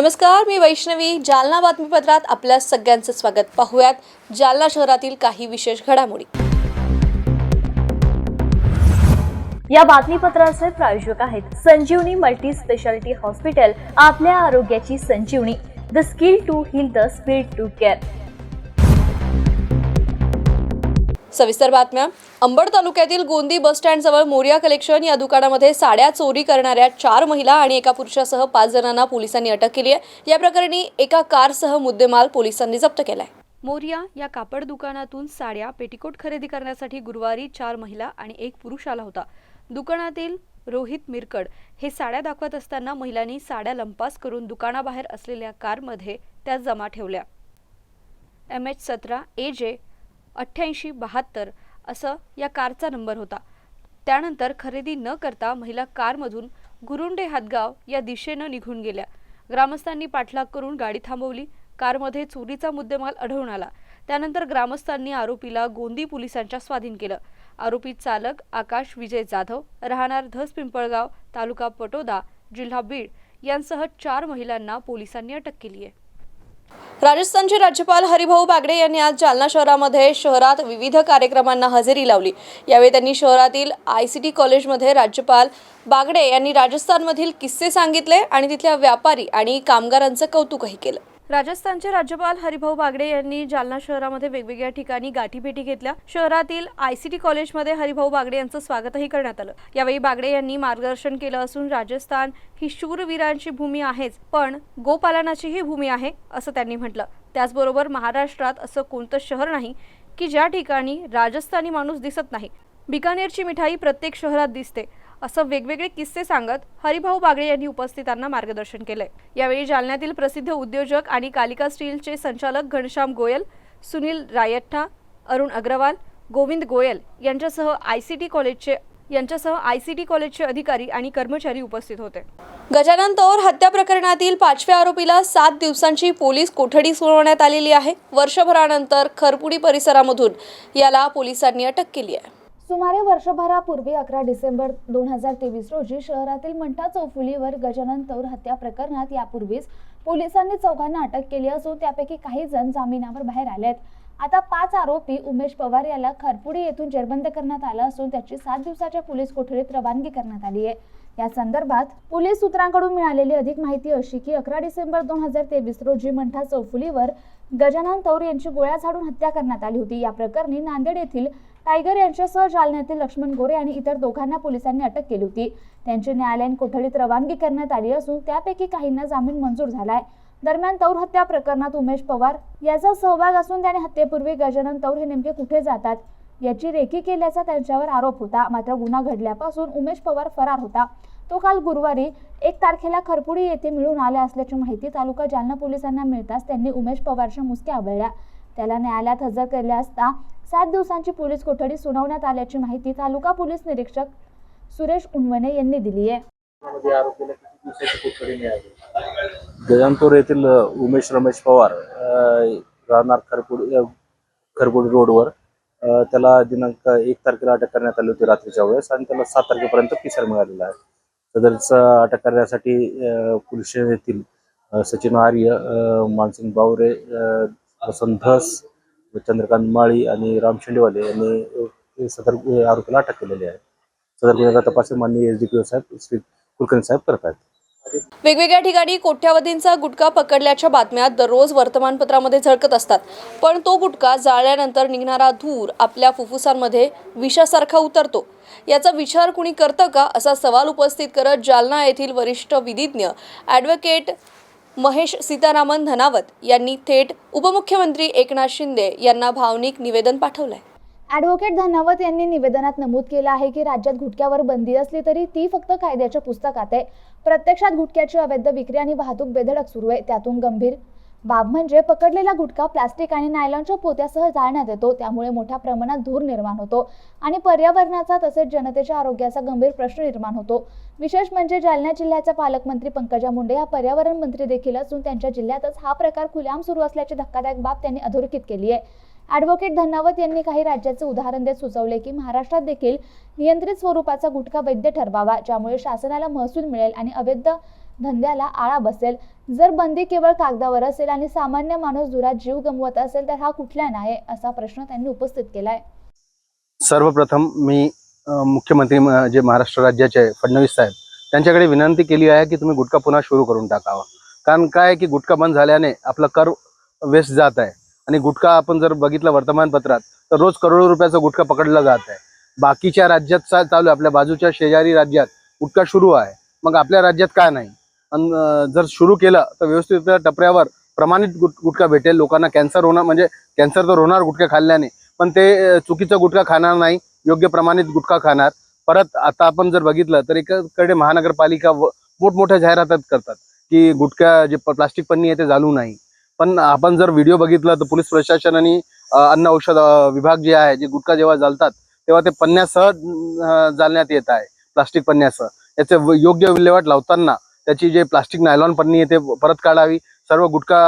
नमस्कार मी वैष्णवी. जालना बातमीपत्रात आपल्या सगळ्यांचं स्वागत. पाहूयात जालना शहरातील काही विशेष घडामोडी. या बातमीपत्राचे प्रायोजक आहेत संजीवनी मल्टी स्पेशालिटी हॉस्पिटल आपल्या आरोग्याची संजीवनी. The skill to heal the speed to care. सविस्तर बातम्या. अंबड तालुक्यातील गोंदी बस स्टँडजवळ मोरिया कलेक्शन या दुकानामध्ये साड्या चोरी करणाऱ्या चार महिला आणि एका पुरुषासह पाच जणांना पोलिसांनी अटक केली आहे. या प्रकरणी एका कारसह मुद्देमाल पोलिसांनी जप्त केलाय. मोरिया या कापड दुकानातून साड्या पेटीकोट खरेदी करण्यासाठी गुरुवारी चार महिला आणि एक पुरुष आला होता. दुकानातील रोहित मिरकड हे साड्या दाखवत असताना महिलांनी साड्या लंपास करून दुकानाबाहेर असलेल्या कारमध्ये त्या जमा ठेवल्या. एम एच सतरा ए जे अठ्ठ्याऐंशी बहात्तर असं या कारचा नंबर होता. त्यानंतर खरेदी न करता महिला कारमधून गुरुंडे हातगाव या दिशेनं निघून गेल्या. ग्रामस्थांनी पाठलाग करून गाडी थांबवली. कारमध्ये चोरीचा मुद्देमाल आढळून आला. त्यानंतर ग्रामस्थांनी आरोपीला गोंदी पोलिसांच्या स्वाधीन केलं. आरोपी चालक आकाश विजय जाधव राहणार धस पिंपळगाव तालुका पटोदा जिल्हा बीड यांसह चार महिलांना पोलिसांनी अटक केली आहे राजस्थानचे राज्यपाल हरिभाऊ बागडे यांनी आज जालना शहरामध्ये शहरात विविध कार्यक्रमांना हजेरी लावली. यावेळी त्यांनी शहरातील आय सी टी कॉलेजमध्ये राज्यपाल बागडे यांनी राजस्थानमधील किस्से सांगितले आणि तिथल्या व्यापारी आणि कामगारांचं कौतुकही केलं. राजस्थानचे राज्यपाल हरिभाऊ बागडे यांनी जालना शहरामध्ये वेगवेगळ्या ठिकाणी गाठीभेटी घेतल्या. शहरातील आय सी टी कॉलेजमध्ये हरिभाऊ बागडे यांचं स्वागतही करण्यात आलं. यावेळी बागडे यांनी मार्गदर्शन केलं असून राजस्थान ही शूरवीरांची भूमी आहेच पण गोपालनाचीही भूमी आहे असं त्यांनी म्हटलं. त्याचबरोबर महाराष्ट्रात असं कोणतं शहर नाही की ज्या ठिकाणी राजस्थानी माणूस दिसत नाही. बिकानेरची मिठाई प्रत्येक शहरात दिसते. असं वेगवेगळे किस्से सांगत हरिभाऊ बागडे यांनी उपस्थितांना मार्गदर्शन केले यावेळी जालन्यातील प्रसिद्ध उद्योजक आणि कालिका स्टीलचे संचालक घनश्याम गोयल सुनील रायट्ठा अरुण अग्रवाल गोविंद गोयल यांच्यासह आय सी टी कॉलेजचे यांच्यासह आय सी टी कॉलेजचे अधिकारी आणि कर्मचारी उपस्थित होते. गजानन तौर हत्या प्रकरणातील पाचव्या आरोपीला सात दिवसांची पोलीस कोठडी सुनावण्यात आलेली आहे. वर्षभरानंतर खरपुडी परिसरामधून याला पोलिसांनी अटक केली आहे. सुमारे वर्षभरापूर्वी अकरा डिसेंबर दोन हजार तेवीस रोजी शहरातील मंठा चौफुलीवर गजानन तौर हत्या प्रकरणात यापूर्वीच पोलिसांनी चौघांना अटक केली असून त्यापैकी काही जण जामिनावर बाहेर आले आहेत. आता पाच आरोपी उमेश पवार याला खरपुडी येथून जेरबंद करण्यात आलं असून त्याची सात दिवसाच्या पोलीस कोठडीत रवानगी करण्यात आली आहे. या संदर्भात पोलीस सूत्रांकडून मिळालेली अधिक माहिती अशी की अकरा डिसेंबर दोन हजार तेवीस रोजी मंठा चौफुलीवर गजानन तौर यांची गोळ्या झाडून हत्या करण्यात आली होती. या प्रकरणी नांदेड येथील टायगर यांच्यासह जालन्यातील लक्ष्मण गोरे आणि इतर दोघांना पोलिसांनी अटक केली होती. त्यांची न्यायालयीन कोठडीत रवानगी करण्यात आली असून त्यापैकी काहींना जामीन मंजूर झालाय. दरम्यान तौर हत्या प्रकरणात उमेश पवार याचा सहभाग असून त्याने हत्येपूर्वी गजानन तौर हे नेमके कुठे जातात याची रेखी केल्याचा त्यांच्यावर आरोप होता. मात्र गुन्हा घडल्यापासून उमेश पवार फरार होता. तो काल गुरुवारी एक तारखेला खरपुडी येथे मिळून आला असल्याची माहिती तालुका जालना पोलिसांना मिळताच त्यांनी उमेश पवारच्या मुसक्या आवळल्या. त्याला न्यायालयात हजर केले असता सात दिवसांची पोलीस कोठडी सुनावण्यात आल्याची माहिती तालुका पोलीस निरीक्षक सुरेश उनवणे यांनी दिली आहे. गजानपूर येथील उमेश रमेश पवार राहणार खरपूड अ, रोडवर. त्याला दिनांक एक तारखेला अटक करण्यात आली होती रात्रीच्या वेळेस आणि त्याला सात तारखेपर्यंत पिसर मिळालेला आहे. सदरचा अटक करण्यासाठी पोलीस येथील सचिन आर्य मानसिंग बावरे वसंत धस चंद्रकांत माळी आणि राम शेंडेवाले यांनी सदर आरोपीला अटक केलेली आहे. सदर गुन्ह्याचा तपास माननीय एस डी पी साहेब श्री कुलकर्णी साहेब करत आहेत वेगवेगळ्या ठिकाणी कोट्यावधींचा गुटखा पकडल्याच्या बातम्या दररोज वर्तमानपत्रामध्ये झळकत असतात. पण तो गुटखा जाळल्यानंतर निघणारा धूर आपल्या फुफ्फुसांमध्ये विषासारखा उतरतो. याचा विचार कुणी करतं का असा सवाल उपस्थित करत जालना येथील वरिष्ठ विधिज्ञ ॲडव्होकेट महेश सीतारामन धनावत यांनी थेट उपमुख्यमंत्री एकनाथ शिंदे यांना भावनिक निवेदन पाठवलंय. ॲडव्होकेट धनावत यांनी निवेदनात नमूद केलं आहे की राज्यात गुटख्यावर बंदी असली तरी ती फक्त कायद्याच्या पुस्तकात आहे. प्रत्यक्षात गुटख्याची अवैध विक्री आणि वाहतूक बेधडक सुरू आहे. त्यातून गंभीर बाब म्हणजे पकडलेला गुटखा प्लास्टिक आणि नायलॉनच्या पोत्यासह जाळण्यात येतो त्यामुळे मोठ्या प्रमाणात धूर निर्माण होतो आणि पर्यावरणाचा तसेच जनतेच्या आरोग्याचा गंभीर प्रश्न निर्माण होतो. विशेष म्हणजे जालना जिल्ह्याच्या पालकमंत्री पंकजा मुंडे या पर्यावरण मंत्री देखील असून त्यांच्या जिल्ह्यातच हा प्रकार खुलेआम सुरू असल्याची धक्कादायक बाब त्यांनी अधोरेखित केली आहे. ॲडव्होकेट धन्नावत यांनी काही राज्याचे उदाहरण देत सुचवले की महाराष्ट्रात देखील नियंत्रित स्वरूपाचा गुटखा वैध ठरवावा ज्यामुळे शासनाला महसूल मिळेल आणि अवैध धंद्याला आळा बसेल. जर बंदी केवळ कागदावर असेल आणि सामान्य माणूस दुरात जीव गमवत असेल तर हा कुठला नाही असा प्रश्न त्यांनी उपस्थित केलाय. सर्वप्रथम मी मुख्यमंत्री जे महाराष्ट्र राज्याचे आहे, फडणवीस साहेब त्यांच्याकडे विनंती केली आहे की तुम्ही गुटखा पुन्हा सुरू करून टाकावा. कारण काय आहे की गुटखा बंद झाल्याने आपला कर वेस्ट जात आहे. आणि गुटखा आपण जर बघितलं वर्तमानपत्रात तर रोज करोडो रुपयाचा गुटखा पकडला जात आहे. बाकीच्या राज्यात चालू आहे. आपल्या बाजूच्या शेजारी राज्यात गुटखा सुरू आहे. मग आपल्या राज्यात का नाही? जर सुरू केलं तर व्यवस्थित टपऱ्यावर प्रमाणित गुट गुटखा भेटेल. लोकांना कॅन्सर होणार म्हणजे कॅन्सर तर होणार गुटखा खाल्ल्याने. पण ते चुकीचा गुटखा खाणार नाही. योग्य प्रमाणित गुटखा खाणार. परत आता आपण जर बघितलं तर एकाकडे महानगरपालिका मोठमोठ्या जाहिरातात करतात की गुटखा जे प्लास्टिक पन्नी आहे ते चालू नाही. पण आपण जर व्हिडिओ बघितला तर पोलीस प्रशासन आणि अन्न औषध विभाग जे आहे जे गुटखा जेव्हा जालतात तेव्हा ते पन्न्यासह जालण्यात येत आहे. प्लास्टिक पन्न्यासह. याचे योग्य विल्हेवाट लावताना त्याची जे प्लास्टिक नायलॉन पन्नी आहे ते परत काढावी. सर्व गुटखा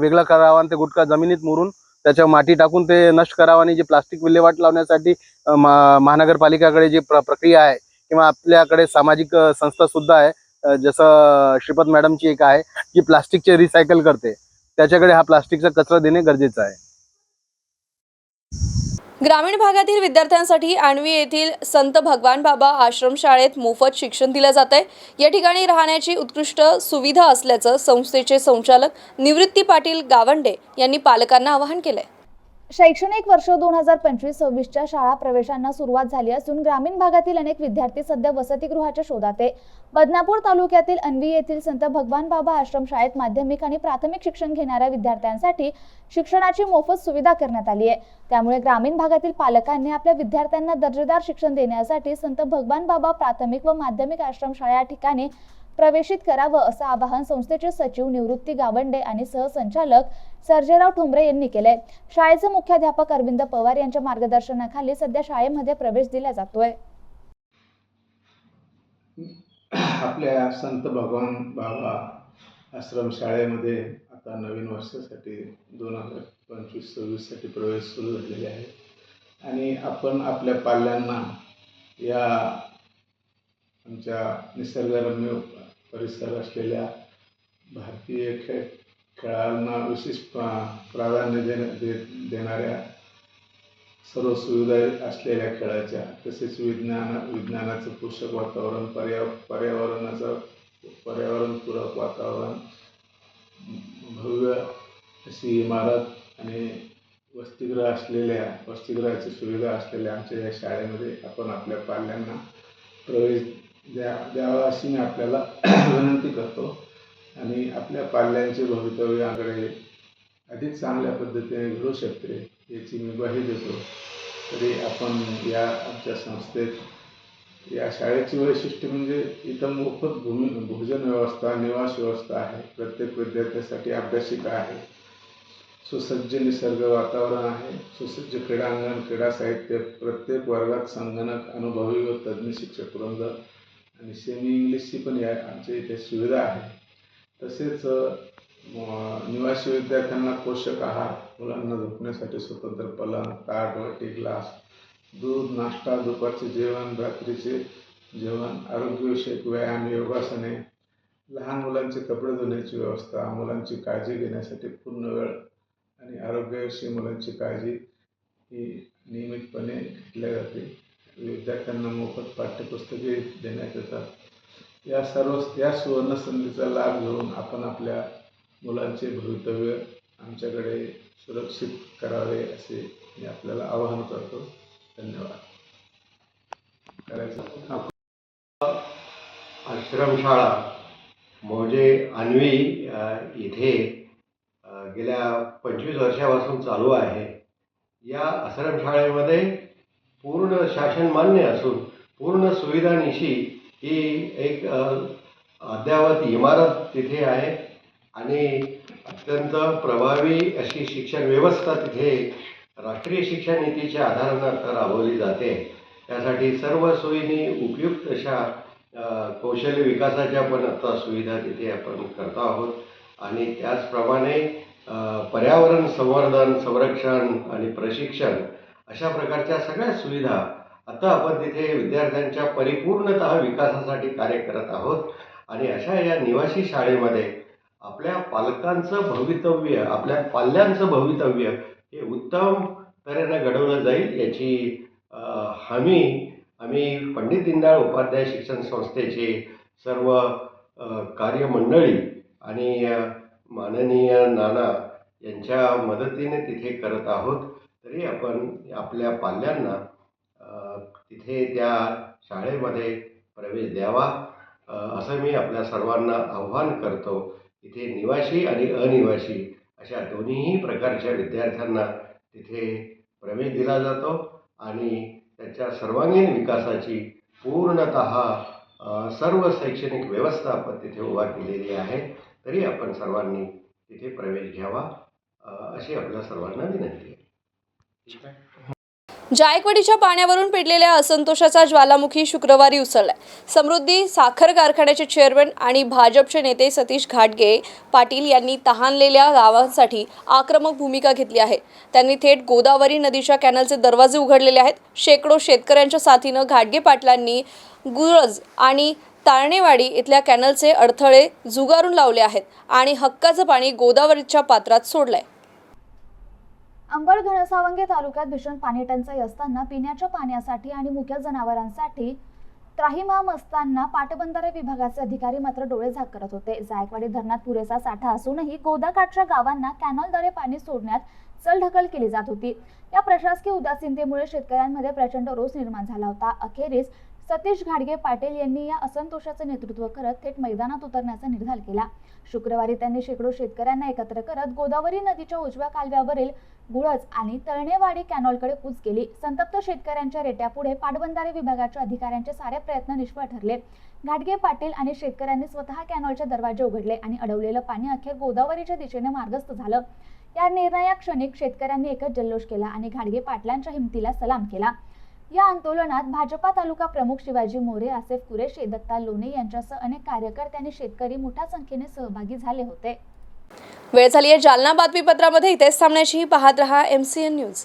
वेगळा करावा आणि ते गुटखा जमिनीत मुरून त्याच्या माती टाकून ते नष्ट करावं आणि जे प्लास्टिक विल्हेवाट लावण्यासाठी महानगरपालिकाकडे जी प्र प्रक्रिया आहे किंवा आपल्याकडे सामाजिक संस्थासुद्धा संस्था सुद्धा आहे जसं श्रीपद मॅडमची एक आहे जी प्लास्टिकचे रिसायकल करते. त्याच्याकडे हा प्लास्टिकचा कचरा देणे गरजेचं आहे. ग्रामीण भागातील विद्यार्थ्यांसाठी आणवी येथील संत भगवान बाबा आश्रमशाळेत मोफत शिक्षण दिलं जात आहे. या ठिकाणी राहण्याची उत्कृष्ट सुविधा असल्याचं संस्थेचे संचालक निवृत्ती पाटील गावंडे यांनी पालकांना आवाहन केलं आहे शैक्षणिक वर्ष दोन हजार पंचवीस सव्वीसच्या शाळा प्रवेशांना सुरुवात झाली असून ग्रामीण भागातील अनेक विद्यार्थी सध्या वसतिगृहाच्या शोधात आहे. बदनापूर तालुक्यातील अन्वी येथील संत भगवान बाबा आश्रमशाळेत माध्यमिक आणि प्राथमिक शिक्षण घेणाऱ्या विद्यार्थ्यांसाठी शिक्षणाची मोफत सुविधा करण्यात आली आहे. त्यामुळे ग्रामीण भागातील पालकांनी आपल्या विद्यार्थ्यांना दर्जेदार शिक्षण देण्यासाठी संत भगवान बाबा प्राथमिक व माध्यमिक आश्रमशाळा या ठिकाणी प्रवेशित करावं असं आवाहन संस्थेचे सचिव निवृत्ती गावंडे आणि सहसंचालक सर्जेराव ठोंबरे यांनी केलंय. शाळेचे मुख्याध्यापक अरविंद पवार यांच्या मार्गदर्शनाखाली सध्या शाळेमध्ये प्रवेश दिला जातोय. आपल्या संत भगवान बाबा आश्रम शाळेमध्ये आता नवीन वर्षासाठी दोन हजार पंचवीस सव्वीससाठी प्रवेश सुरू झालेले आहे. आणि आपण आपल्या पाल्यांना या आमच्या निसर्गरम्य परिसर असलेल्या भारतीय खेळ खेळांना विशेष प्रा- प्राधान्य देण्या दे देणाऱ्या सर्व सुविधा असलेल्या खेळाच्या तसेच विज्ञान विज्ञानाचं पोषक वातावरण पर्या पर्यावरणाचं पर्यावरणपूरक वातावरण भव्य अशी इमारत आणि वसतिगृह असलेल्या वसतिगृहाची सुविधा असलेल्या आमच्या या शाळेमध्ये आपण आपल्या पाल्यांना प्रवेश द्या द्यावा अशी मी आपल्याला विनंती करतो. आणि आपल्या पाल्यांचे भवितव्याकडे अधिक चांगल्या पद्धतीने घडू शकते याची मी ग्वाही देतो. तरी आपण या आमच्या संस्थेत या शाळेची वैशिष्ट्य म्हणजे इथं मोफत भूमी भोजन व्यवस्था निवास व्यवस्था आहे. प्रत्येक विद्यार्थ्यासाठी अभ्यासिका आहे. सुसज्ज निसर्ग वातावरण आहे. सुसज्ज क्रीडांगण क्रीडा साहित्य प्रत्येक वर्गात संगणक अनुभवी व तज्ज्ञ शिक्षक वृंद आणि सेमी इंग्लिशची पण या आमच्या इथे सुविधा आहे. तसेच निवासी विद्यार्थ्यांना पोषक आहार मुलांना झोपण्यासाठी स्वतंत्र पलंग ताट वाटी ग्लास दूध नाश्ता दुपारचे जेवण रात्रीचे जेवण आरोग्यविषयक व्यायाम योगासने लहान मुलांचे कपडे धुण्याची व्यवस्था मुलांची काळजी घेण्यासाठी पूर्ण वेळ आणि आरोग्याविषयी मुलांची काळजी ही नियमितपणे घेतल्या जाते. विद्यार्थ्यांना मोफत पाठ्यपुस्तके देण्यात येतात. या सर्व या सुवर्ण संधीचा लाभ घेऊन आपण आपल्या मुलांचे भवितव्य आमच्याकडे सुरक्षित करावे असे मी आपल्याला आवाहन करतो. धन्यवाद. करायचं. आश्रमशाळा म्हणजे अन्वी इथे गेल्या पंचवीस वर्षापासून चालू आहे. या आश्रमशाळेमध्ये पूर्ण शासनमान्य असून पूर्ण सुविधानिशी ही एक अद्यावत अद्ययावत इमारत तिथे आहे आणि अत्यंत प्रभावी अशी शिक्षण व्यवस्था तिथे राष्ट्रीय शिक्षण नीतीच्या आधारानं राबवली जाते. त्यासाठी सर्व सोयींनी उपयुक्त अशा कौशल्य विकासाच्या पण आता सुविधा तिथे आपण करतो आहोत. आणि त्याचप्रमाणे पर्यावरण संवर्धन संरक्षण आणि प्रशिक्षण अशा प्रकारच्या सगळ्या सुविधा आता आपण तिथे विद्यार्थ्यांच्या परिपूर्णतः विकासासाठी कार्य करत आहोत. आणि अशा या निवासी शाळेमध्ये आपल्या पालकांचं भवितव्य आपल्या पाल्यांचं भवितव्य हे उत्तम तऱ्हेनं घडवलं जाईल याची हमी आम्ही पंडित दीनदयाळ उपाध्याय शिक्षण संस्थेचे सर्व कार्यमंडळी आणि माननीय नाना यांच्या मदतीने तिथे करत आहोत. तरी आपण आपल्या पाल्यांना तिथे त्या शाळेमध्ये प्रवेश द्यावा. असं मी आपल्या सर्वांना आव्हान करतो. इथे निवासी आणि अनिवासी अशा दोन्हीही प्रकारच्या विद्यार्थ्यांना तिथे प्रवेश दिला जातो आणि त्याच्या सर्वांगीण विकासाची पूर्णत सर्व शैक्षणिक व्यवस्था आपण तिथे उभा केलेली आहे. तरी आपण सर्वांनी तिथे प्रवेश घ्यावा अशी आपल्या सर्वांना विनंती आहे. जायकवाडीच्या पाण्यावरून पेटलेल्या असंतोषाचा ज्वालामुखी शुक्रवारी उसळलाय. समृद्धी साखर कारखान्याचे चेअरमन आणि भाजपचे नेते सतीश घाटगे पाटील यांनी तहानलेल्या गावांसाठी आक्रमक भूमिका घेतली आहे. त्यांनी थेट गोदावरी नदीच्या कॅनलचे दरवाजे उघडलेले आहेत. शेकडो शेतकऱ्यांच्या साथीनं घाटगे पाटलांनी गुरज आणि तारणेवाडी इथल्या कॅनलचे अडथळे झुगारून लावले आहेत आणि हक्काचं पाणी गोदावरीच्या पात्रात सोडलंय. अंबड घनसावंगे तालुक्यात भीषण पाणी टंचाई असताना पिण्याच्या पाण्यासाठी आणि मुख्य जनावरांसाठी त्राहिमाम असताना पाटबंधारे विभागाचे अधिकारी मात्र डोळे झाक करत होते. जायकवाडी धरणात पुरेसा साठा असूनही गोदाकाठच्या गावांना कॅनॉलद्वारे पाणी सोडण्यात चलढकल केली जात होती. या प्रशासकीय उदासीनतेमुळे शेतकऱ्यांमध्ये प्रचंड रोष निर्माण झाला होता. अखेरीस सतीश घाडगे पाटील यांनी या असंतोषाचं नेतृत्व करत थेट मैदानात उतरण्याचा निर्धार केला. शुक्रवारी त्यांनी शेकडो शेतकऱ्यांना एकत्र करत गोदावरी नदीच्या उजव्या कालव्यावरील गुळज आणि तळणेवाडी कॅनॉलकडे कूच केली. संतप्त शेतकऱ्यांच्या रेट्यापुढे पाटबंधारे विभागाच्या अधिकाऱ्यांचे सारे प्रयत्न निष्फळ ठरले. घाटगे पाटील आणि शेतकऱ्यांनी स्वतः कॅनॉलचे दरवाजे उघडले आणि अडवलेलं पाणी अखेर गोदावरीच्या दिशेने मार्गस्थ झालं. या निर्णया क्षणिक शेतकऱ्यांनी एकच जल्लोष केला आणि घाटगे पाटलांच्या हिमतीला सलाम केला. या आंदोलनात भाजपा तालुका प्रमुख शिवाजी मोरे आसेफ कुरेशी दत्ता लोणे यांच्यासह अनेक कार्यकर्त्यांनी शेतकरी मोठ्या संख्येने सहभागी झाले होते. वेळ झाली आहे. जालना बातमीपत्रामध्ये इथेच थांबण्याची. पाहत रहा एम सी एन न्यूज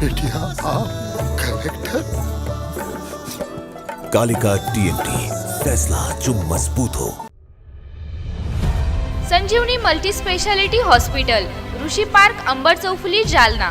बेटिया आप कलेक्टर कालिका टीएमटी फैसला जो मजबूत हो। Sanjivani multi speciality hospital Rishi park Ambar चौफुली Jalna.